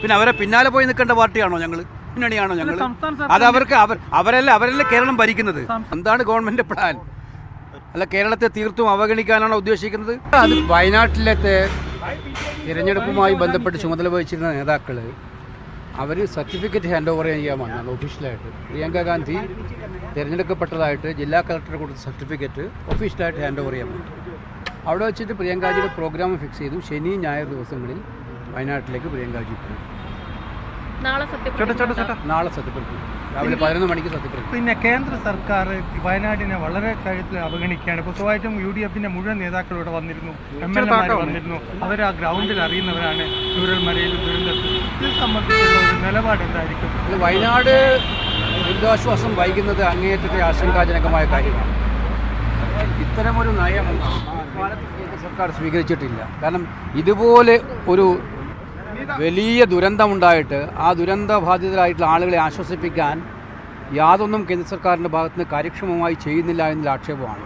പിന്നെ അവരെ പിന്നാലെ പോയി നിൽക്കേണ്ട പാർട്ടിയാണോ ഞങ്ങൾ പിന്നണിയാണോ ഞങ്ങൾ അത് അവർക്ക് അവർ അവരല്ല അവരല്ല കേരളം ഭരിക്കുന്നത്? എന്താണ് ഗവൺമെന്റ് പ്ലാൻ? അല്ല കേരളത്തെ തീർത്തും അവഗണിക്കാനാണോ ഉദ്ദേശിക്കുന്നത്? അത് വയനാട്ടിലത്തെ തിരഞ്ഞെടുപ്പുമായി ബന്ധപ്പെട്ട് ചുമതല വഹിച്ചിരുന്ന നേതാക്കൾ അവർ സർട്ടിഫിക്കറ്റ് ഹാൻഡ് ഓവർ ചെയ്യാൻ വന്നാണ് ഒഫീഷ്യലായിട്ട് പ്രിയങ്ക ഗാന്ധി തിരഞ്ഞെടുക്കപ്പെട്ടതായിട്ട് ജില്ലാ കളക്ടർ കൊടുത്ത സർട്ടിഫിക്കറ്റ് ഒഫീഷ്യലായിട്ട് ഹാൻഡ് ഓവർ ചെയ്യാൻ വന്നു. അവിടെ വെച്ചിട്ട് പ്രിയങ്കാജിയുടെ പ്രോഗ്രാം ഫിക്സ് ചെയ്തു. ശനി ഞായർ ദിവസങ്ങളിൽ വയനാട്ടിലേക്ക് പ്രിയങ്കാജി പോകും നാളെ സത്യപ്രതിജ്ഞ നാളെ രാവിലെ പതിനൊന്ന് മണിക്ക് സത്യപ്രതിജ്ഞ പിന്നെ കേന്ദ്ര സർക്കാർ വയനാടിനെ വളരെ കാര്യത്തിൽ അവഗണിക്കുകയാണ് ഇപ്പോൾ സ്വാഭാവികം യു ഡി എഫിന്റെ മുഴുവൻ നേതാക്കൾ ഇവിടെ വന്നിരുന്നു എം എൽ എമാർ വന്നിരുന്നു അവർ ആ ഗ്രൗണ്ടിൽ അറിയുന്നവരാണ് ചൂരൽമലയിൽ ദുരന്തത്തിൽ ഇത് സംബന്ധിച്ചുള്ള ഒരു നിലപാട് എന്തായിരിക്കും വയനാട് ദുരിതാശ്വാസം വൈകുന്നത് അങ്ങേയറ്റത്തെ ആശങ്കാജനകമായ കാര്യമാണ് ഇത്തരമൊരു നയം കേന്ദ്ര സർക്കാർ സ്വീകരിച്ചിട്ടില്ല കാരണം ഇതുപോലെ ഒരു വലിയ ദുരന്തമുണ്ടായിട്ട് ആ ദുരന്ത ബാധിതരായിട്ടുള്ള ആളുകളെ ആശ്വസിപ്പിക്കാൻ യാതൊന്നും കേന്ദ്ര സർക്കാരിന്റെ ഭാഗത്തുനിന്ന് കാര്യക്ഷമമായി ചെയ്യുന്നില്ല എന്നുള്ള ആക്ഷേപമാണ്.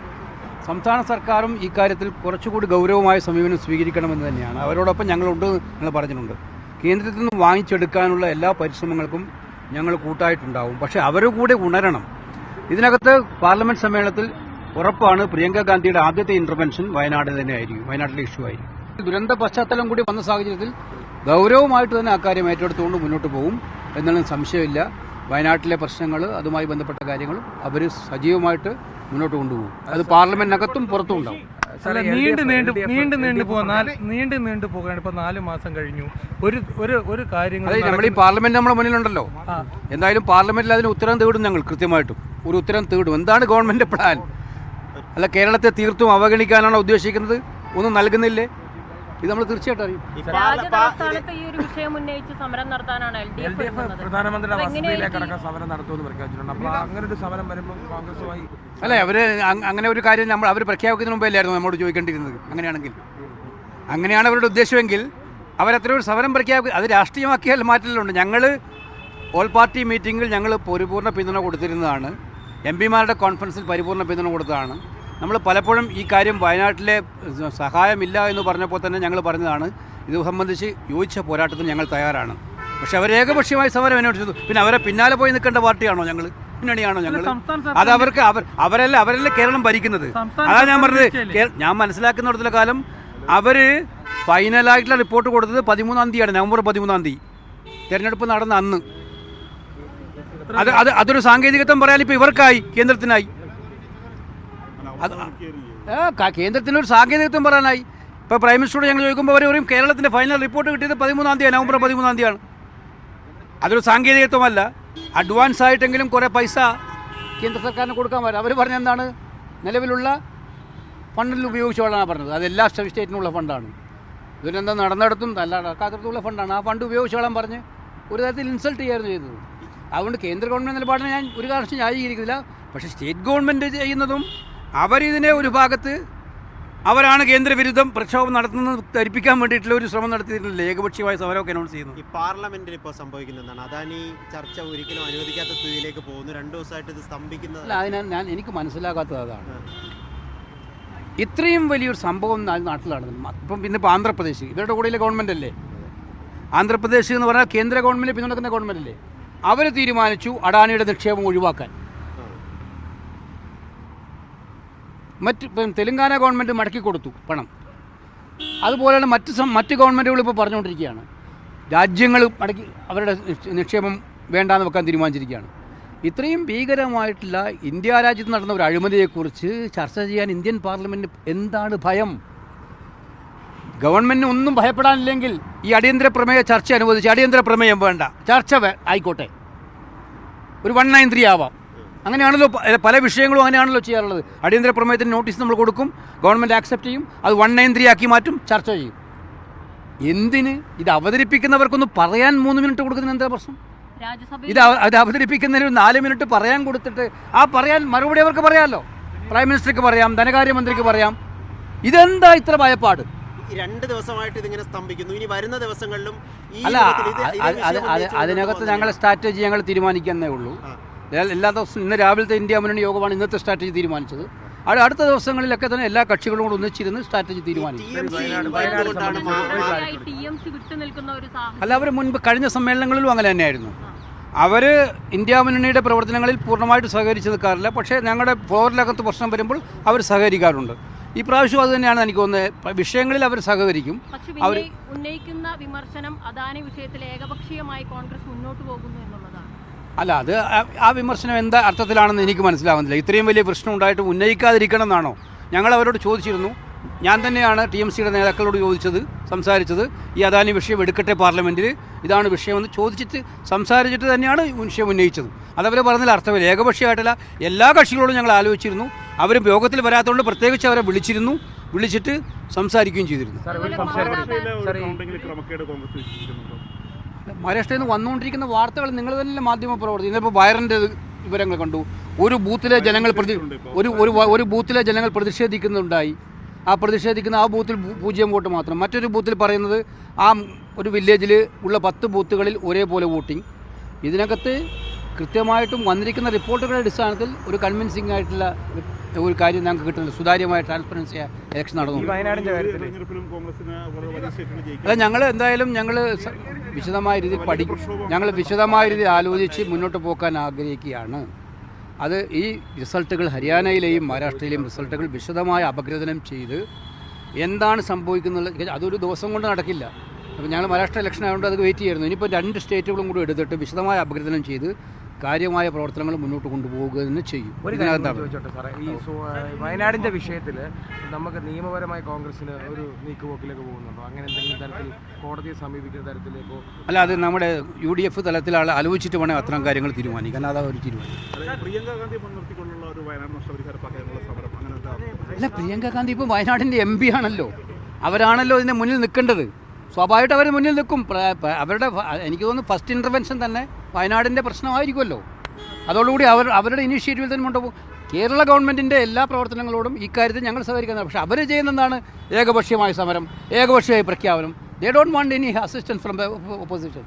സംസ്ഥാന സർക്കാരും ഇക്കാര്യത്തിൽ കുറച്ചുകൂടി ഗൗരവമായ സമീപനം സ്വീകരിക്കണമെന്ന് തന്നെയാണ്. അവരോടൊപ്പം ഞങ്ങളുണ്ട് എന്ന് പറഞ്ഞിട്ടുണ്ട്. കേന്ദ്രത്തിൽ നിന്ന് വാങ്ങിച്ചെടുക്കാനുള്ള എല്ലാ പരിശ്രമങ്ങൾക്കും ഞങ്ങൾ കൂട്ടായിട്ടുണ്ടാവും. പക്ഷേ അവർ കൂടെ ഉണരണം. ഇതിനകത്ത് പാർലമെന്റ് സമ്മേളനത്തിൽ ഉറപ്പാണ് പ്രിയങ്ക ഗാന്ധിയുടെ ആദ്യത്തെ ഇന്റർവെൻഷൻ വയനാട് തന്നെയായിരിക്കും. വയനാട്ടിലെ ഇഷ്യൂ ആയിരിക്കും. ദുരന്ത പശ്ചാത്തലം കൂടി വന്ന സാഹചര്യത്തിൽ ഗൗരവമായിട്ട് തന്നെ അക്കാര്യം ഏറ്റെടുത്തുകൊണ്ട് മുന്നോട്ട് പോകും എന്നുള്ള സംശയമില്ല. വയനാട്ടിലെ പ്രശ്നങ്ങൾ അതുമായി ബന്ധപ്പെട്ട കാര്യങ്ങളും അവർ സജീവമായിട്ട് മുന്നോട്ട് കൊണ്ടുപോകും. അത് പാർലമെന്റിനകത്തും പുറത്തും ഉണ്ടാവും. നീണ്ടു നീണ്ടു നീണ്ടു നീണ്ടു പോകാൻ നീണ്ടു നീണ്ടു പോകാൻ ഇപ്പൊ നാല് മാസം കഴിഞ്ഞു. ഒരു ഒരു ഒരു കാര്യങ്ങൾ നമ്മൾ ഈ പാർലമെന്റ് നമ്മുടെ മുന്നിലുണ്ടല്ലോ. എന്തായാലും പാർലമെന്റിൽ അതിന് ഉത്തരം തേടും ഞങ്ങൾ കൃത്യമായിട്ടും. ഒരു ഉത്തരം തേടും. എന്താണ് ഗവൺമെന്റ് പ്ലാൻ? അല്ല കേരളത്തെ തീർത്തും അവഗണിക്കാനാണോ ഉദ്ദേശിക്കുന്നത്? ഒന്നും നൽകുന്നില്ലേ? ഇത് നമ്മൾ തീർച്ചയായിട്ടും അറിയും. രാജ്യതലസ്ഥാനത്ത് ഈ ഒരു വിഷയം ഉന്നയിച്ച് സമരം നടത്താനാണ് എൽ ഡി എഫ് പ്രധാനമന്ത്രിയുടെ സമരം നടത്തുമെന്ന് പ്രഖ്യാപിച്ചിട്ടുണ്ട്. അപ്പോൾ അങ്ങനെ ഒരു സമരം വരുമ്പോൾ കോൺഗ്രസുമായി അല്ല അവർ അങ്ങനെ ഒരു കാര്യം നമ്മൾ അവർ പ്രഖ്യാപിക്കുന്നതിന് മുമ്പേ അല്ലായിരുന്നു നമ്മോട് ചോദിക്കേണ്ടിയിരുന്നത് അങ്ങനെയാണെങ്കിൽ. അങ്ങനെയാണ് അവരുടെ ഉദ്ദേശമെങ്കിൽ അവരത്ര ഒരു സമരം പ്രഖ്യാപിക്കുക അത് രാഷ്ട്രീയമാക്കിയാൽ മാറ്റലുണ്ട്. ഞങ്ങൾ ഓൾ പാർട്ടി മീറ്റിങ്ങിൽ ഞങ്ങൾ പരിപൂർണ പിന്തുണ കൊടുത്തിരുന്നതാണ്. എം പിമാരുടെ കോൺഫറൻസിൽ പരിപൂർണ പിന്തുണ കൊടുത്തതാണ്. നമ്മൾ പലപ്പോഴും ഈ കാര്യം വയനാട്ടിലെ സഹായമില്ല എന്ന് പറഞ്ഞപ്പോൾ തന്നെ ഞങ്ങൾ പറഞ്ഞതാണ്. ഇത് സംബന്ധിച്ച് യോജിച്ച പോരാട്ടത്തിന് ഞങ്ങൾ തയ്യാറാണ്. പക്ഷെ അവർ ഏകപക്ഷീയമായി സമരം അന്വേഷിച്ചു പിന്നെ അവരെ പിന്നാലെ പോയി നിൽക്കേണ്ട പാർട്ടിയാണോ ഞങ്ങൾ പിന്നണിയാണോ ഞങ്ങൾ അത് അവർക്ക് അവർ അവരല്ല അവരല്ല കേരളം ഭരിക്കുന്നത്? അതാണ് ഞാൻ പറഞ്ഞത്. ഞാൻ മനസ്സിലാക്കുന്നിടത്തോളം കാലം അവർ ഫൈനലായിട്ടുള്ള റിപ്പോർട്ട് കൊടുത്തത് പതിമൂന്നാം തീയതിയാണ് നവംബർ പതിമൂന്നാം തീയതി. തെരഞ്ഞെടുപ്പ് നടന്ന അന്ന്. അത് അത് അതൊരു സാങ്കേതികത്വം പറയാൻ ഇപ്പൊ ഇവർക്കായി കേന്ദ്രത്തിനായി. അത് കേന്ദ്രത്തിനൊരു സാങ്കേതികത്വം പറയാനായി. ഇപ്പൊ പ്രൈം മിനിസ്റ്ററോട് ഞങ്ങൾ ചോദിക്കുമ്പോൾ അവർ പറയും കേരളത്തിന്റെ ഫൈനൽ റിപ്പോർട്ട് കിട്ടിയത് പതിമൂന്നാം തീയതി നവംബർ പതിമൂന്നാം തീയതിയാണ്. അതൊരു സാങ്കേതികത്വമല്ല. അഡ്വാൻസ് ആയിട്ടെങ്കിലും കുറേ പൈസ കേന്ദ്ര സർക്കാരിന് കൊടുക്കാൻ പറ്റും അവർ പറഞ്ഞ എന്താണ്? നിലവിലുള്ള ഫണ്ടിൽ ഉപയോഗിച്ചോളാണ് പറഞ്ഞത്. അത് എല്ലാ സ്റ്റേറ്റിനുള്ള ഫണ്ടാണ്. ഇതിനെന്താ നടന്നിടത്തും അല്ല നടക്കാത്തടത്തുള്ള ഫണ്ടാണ്. ആ ഫണ്ട് ഉപയോഗിച്ചോളാൻ പറഞ്ഞ് ഒരു തരത്തിൽ ഇൻസൾട്ട് ചെയ്യായിരുന്നു ചെയ്തത്. അതുകൊണ്ട് കേന്ദ്ര ഗവൺമെന്റ് നിലപാടിനെ ഞാൻ ഒരു കാരണവശാലും ന്യായീകരിക്കുന്നില്ല. പക്ഷേ സ്റ്റേറ്റ് ഗവൺമെന്റ് ചെയ്യുന്നതും അവരിതിനെ ഒരു ഭാഗത്ത് അവരാണ് കേന്ദ്രവിരുദ്ധം പ്രക്ഷോഭം നടത്തുന്നത് ധരിപ്പിക്കാൻ വേണ്ടിയിട്ടുള്ള ഒരു ശ്രമം നടത്തിയിട്ടില്ല. ഏകപക്ഷീയമായ സമരമൊക്കെ അനൗൺസ് ചെയ്യുന്നു. ഈ പാർലമെന്റിൽ ഇപ്പോൾ സംഭവിക്കുന്നതാണ് അതാണ് ഈ ചർച്ച ഒരിക്കലും അനുവദിക്കാത്ത സ്ഥിതിയിലേക്ക് പോകുന്നു. രണ്ടു ദിവസമായിട്ട് ഇത് സ്തംഭിക്കുന്നത് അല്ല അതിന് ഞാൻ എനിക്ക് മനസ്സിലാകാത്തത് അതാണ്. ഇത്രയും വലിയൊരു സംഭവം നാട്ടിലാണ്. ഇപ്പം പിന്നെ ഇപ്പോൾ ആന്ധ്രാപ്രദേശ് ഇവരുടെ കൂടെയുള്ള ഗവൺമെന്റ് അല്ലേ? ആന്ധ്രാപ്രദേശ് എന്ന് പറഞ്ഞാൽ കേന്ദ്ര ഗവൺമെന്റ് പിന്തുണക്കുന്ന ഗവൺമെന്റ് അല്ലേ? അവർ തീരുമാനിച്ചു അഡാനിയുടെ നിക്ഷേപം ഒഴിവാക്കാൻ. മറ്റ് ഇപ്പം തെലുങ്കാന ഗവൺമെന്റ് മടക്കി കൊടുത്തു പണം. അതുപോലെയാണ് മറ്റ് മറ്റ് ഗവൺമെന്റുകൾ ഇപ്പോൾ പറഞ്ഞുകൊണ്ടിരിക്കുകയാണ്. രാജ്യങ്ങൾ മടക്കി അവരുടെ നിക്ഷ- നിക്ഷേപം വേണ്ടാന്ന് വെക്കാൻ തീരുമാനിച്ചിരിക്കുകയാണ്. ഇത്രയും ഭീകരമായിട്ടുള്ള ഇന്ത്യ രാജ്യത്ത് നടന്ന ഒരു അഴിമതിയെക്കുറിച്ച് ചർച്ച ചെയ്യാൻ ഇന്ത്യൻ പാർലമെന്റ് എന്താണ് ഭയം? ഗവൺമെന്റിന് ഒന്നും ഭയപ്പെടാനില്ലെങ്കിൽ ഈ അടിയന്തര പ്രമേയ ചർച്ച അനുവദിച്ച് അടിയന്തര പ്രമേയം വേണ്ട. ചർച്ച ആയിക്കോട്ടെ. ഒരു വൺ നയൻ ത്രീ ആവാം. അങ്ങനെയാണല്ലോ പല വിഷയങ്ങളും അങ്ങനെയാണല്ലോ ചെയ്യാറുള്ളത്. അടിയന്തര പ്രമേയത്തിന് നോട്ടീസ് നമ്മൾ കൊടുക്കും ഗവൺമെന്റ് ആക്സെപ്റ്റ് ചെയ്യും അത് വൺ നയൻ ത്രീ ആക്കി മാറ്റും ചർച്ച ചെയ്യും. എന്തിന്? ഇത് അവതരിപ്പിക്കുന്നവർക്കൊന്ന് പറയാൻ മൂന്ന് മിനിറ്റ് കൊടുക്കുന്നതിന് എന്താ പ്രശ്നം? ഇത് അത് അവതരിപ്പിക്കുന്നതിന് ഒരു നാല് മിനിറ്റ് പറയാൻ കൊടുത്തിട്ട് ആ പറയാൻ മറുപടി അവർക്ക് പറയാമല്ലോ പ്രൈം മിനിസ്റ്റർക്ക് പറയാം ധനകാര്യമന്ത്രിക്ക് പറയാം. ഇതെന്താ ഇത്ര ഭയപ്പാട്? രണ്ട് ദിവസമായിട്ട് ഇതിങ്ങനെ സ്തംഭിക്കുന്നു. ഇനി വരുന്ന ദിവസങ്ങളിലും ഈ അല്ല അതിനകത്ത് ഞങ്ങൾ സ്ട്രാറ്റജി ഞങ്ങൾ തീരുമാനിക്കുന്നേ ഉള്ളൂ. എല്ലാ- ദിവസവും ഇന്ന് രാവിലത്തെ ഇന്ത്യ മുന്നണി യോഗമാണ് ഇന്നത്തെ സ്ട്രാറ്റജി തീരുമാനിച്ചത്. അത് അടുത്ത ദിവസങ്ങളിലൊക്കെ തന്നെ എല്ലാ കക്ഷികളും കൂടെ ഒന്നിച്ചിരുന്ന് സ്ട്രാറ്റജി തീരുമാനിച്ചു തീരുമാനിക്കും. അല്ല അവർ മുൻപ് കഴിഞ്ഞ സമ്മേളനങ്ങളിലും അങ്ങനെ തന്നെയായിരുന്നു. അവർ ഇന്ത്യ മുന്നണിയുടെ പ്രവർത്തനങ്ങളിൽ പൂർണമായിട്ട് സഹകരിച്ച് നിൽക്കാറില്ല പക്ഷേ ഞങ്ങളുടെ ഫ്ലോറിലകത്ത് പ്രശ്നം വരുമ്പോൾ അവർ സഹകരിക്കാറുണ്ട്. ഈ പ്രാവശ്യം അത് തന്നെയാണ് എനിക്ക് തോന്നുന്നത്. വിഷയങ്ങളിൽ അവർ സഹകരിക്കും. അവർ ഉന്നയിക്കുന്ന വിമർശനം അദാനി വിഷയത്തിൽ ഏകപക്ഷീയമായി കോൺഗ്രസ് മുന്നോട്ട് പോകുന്നു എന്നുള്ളതാണ്. അല്ല അത് ആ- വിമർശനം എന്താ അർത്ഥത്തിലാണെന്ന് എനിക്ക് മനസ്സിലാവുന്നില്ല. ഇത്രയും വലിയ പ്രശ്നം ഉണ്ടായിട്ട് ഉന്നയിക്കാതിരിക്കണം എന്നാണോ? ഞങ്ങൾ അവരോട് ചോദിച്ചിരുന്നു. ഞാൻ തന്നെയാണ് ടി എം സിയുടെ നേതാക്കളോട് ചോദിച്ചത് സംസാരിച്ചത്. ഈ അദാനി വിഷയം എടുക്കട്ടെ പാർലമെന്റിൽ ഇതാണ് വിഷയമെന്ന് ചോദിച്ചിട്ട് സംസാരിച്ചിട്ട് തന്നെയാണ് വിഷയം ഉന്നയിച്ചത്. അതവർ പറഞ്ഞതിൽ അർത്ഥമില്ല. ഏകപക്ഷീയമായിട്ടല്ല എല്ലാ കക്ഷികളോടും ഞങ്ങൾ ആലോചിച്ചിരുന്നു. അവർ യോഗത്തിൽ വരാത്തതുകൊണ്ട് പ്രത്യേകിച്ച് അവരെ വിളിച്ചിരുന്നു. വിളിച്ചിട്ട് സംസാരിക്കുകയും ചെയ്തിരുന്നു. മഹാരാഷ്ട്രയിൽ നിന്ന് വന്നുകൊണ്ടിരിക്കുന്ന വാർത്തകൾ നിങ്ങൾ തന്നെ മാധ്യമ പ്രവർത്തി ഇന്നിപ്പോൾ വയറിന്റെ വിവരങ്ങൾ കണ്ടു. ഒരു ബൂത്തിലെ ജനങ്ങൾ പ്രതി ഒരു ഒരു ബൂത്തിലെ ജനങ്ങൾ പ്രതിഷേധിക്കുന്നുണ്ടായി. ആ പ്രതിഷേധിക്കുന്ന ആ ബൂത്തിൽ പൂജ്യം വോട്ട് മാത്രം. മറ്റൊരു ബൂത്തിൽ പറയുന്നത് ആ ഒരു വില്ലേജിൽ ഉള്ള പത്ത് ബൂത്തുകളിൽ ഒരേപോലെ വോട്ടിംഗ് ഇതിനകത്ത് കൃത്യമായിട്ടും വന്നിരിക്കുന്ന റിപ്പോർട്ടുകളുടെ അടിസ്ഥാനത്തിൽ ഒരു കൺവിൻസിംഗ് ആയിട്ടുള്ള ഒരു- കാര്യം ഞങ്ങൾക്ക് കിട്ടുന്നില്ല സുതാര്യമായ ട്രാൻസ്പെറൻസി ഇലക്ഷൻ നടന്നു അല്ല ഞങ്ങൾ എന്തായാലും ഞങ്ങൾ വിശദമായ രീതിയിൽ പഠി ഞങ്ങൾ വിശദമായ രീതിയിൽ ആലോചിച്ച് മുന്നോട്ട് പോകാൻ ആഗ്രഹിക്കുകയാണ്. അത് ഈ റിസൾട്ടുകൾ ഹരിയാനയിലെയും മഹാരാഷ്ട്രയിലെയും റിസൾട്ടുകൾ വിശദമായ അപഗ്രഥനം ചെയ്ത് എന്താണ് സംഭവിക്കുന്നത്? അതൊരു ദിവസം കൊണ്ട് നടക്കില്ല. അപ്പോൾ ഞങ്ങൾ മഹാരാഷ്ട്ര ഇലക്ഷൻ ആയതുകൊണ്ട് അത് വെയിറ്റ് ചെയ്യുന്നു. ഇനിയിപ്പോൾ രണ്ട് സ്റ്റേറ്റുകളും കൂടി എടുത്തിട്ട് വിശദമായ അപഗ്രഥനം ചെയ്ത് കാര്യമായ പ്രവർത്തനങ്ങൾ മുന്നോട്ട് കൊണ്ടുപോവുക തന്നെ ചെയ്യും. ഒരു കാര്യം ചോദിച്ചോട്ടെ സാറേ ഈ വയനാടിന്റെ വിഷയത്തിൽ നമുക്ക് നിയമപരമായി കോൺഗ്രസിന് ഒരു നീക്കുപോക്കിലേക്ക് പോകുന്നുണ്ടോ? അങ്ങനെ എന്തെങ്കിലും തരത്തിൽ കോടതിയെ സമീപിക്കുന്ന തരത്തിലേക്കോ? അല്ല അത് നമ്മുടെ യു ഡി എഫ് തലത്തിലാണ് ആലോചിച്ചിട്ട് വേണം അത്തരം കാര്യങ്ങൾ തീരുമാനിക്കാൻ. അതാ ഒരു തീരുമാനം. പ്രിയങ്ക ഗാന്ധി മുൻനിർത്തിക്കൊണ്ടുള്ള ഒരു വയനാട് നഷ്ടപരിഹാര സമരം അങ്ങനെ അല്ല പ്രിയങ്ക ഗാന്ധി ഇപ്പോൾ വയനാടിന്റെ എം പി ആണല്ലോ. അവരാണല്ലോ ഇതിന്റെ മുന്നിൽ നിൽക്കേണ്ടത്. സ്വാഭാവികമായിട്ട് അവർ മുന്നിൽ നിൽക്കും. അവരുടെ എനിക്ക് തോന്നുന്നു ഫസ്റ്റ് ഇന്റർവെൻഷൻ തന്നെ വയനാടിന്റെ പ്രശ്നമായിരിക്കുമല്ലോ. അതോടുകൂടി അവർ അവരുടെ ഇനീഷ്യേറ്റീവിൽ തന്നെ കൊണ്ടുപോകും കേരള ഗവൺമെന്റിന്റെ എല്ലാ പ്രവർത്തനങ്ങളോടും ഇക്കാര്യത്തിൽ ഞങ്ങൾ സഹകരിക്കുന്നത് പക്ഷേ അവർ ചെയ്യുന്നതാണ് ഏകപക്ഷീയമായ സമരം ഏകപക്ഷീയമായ പ്രഖ്യാപനം. They don't want any assistance from the opposition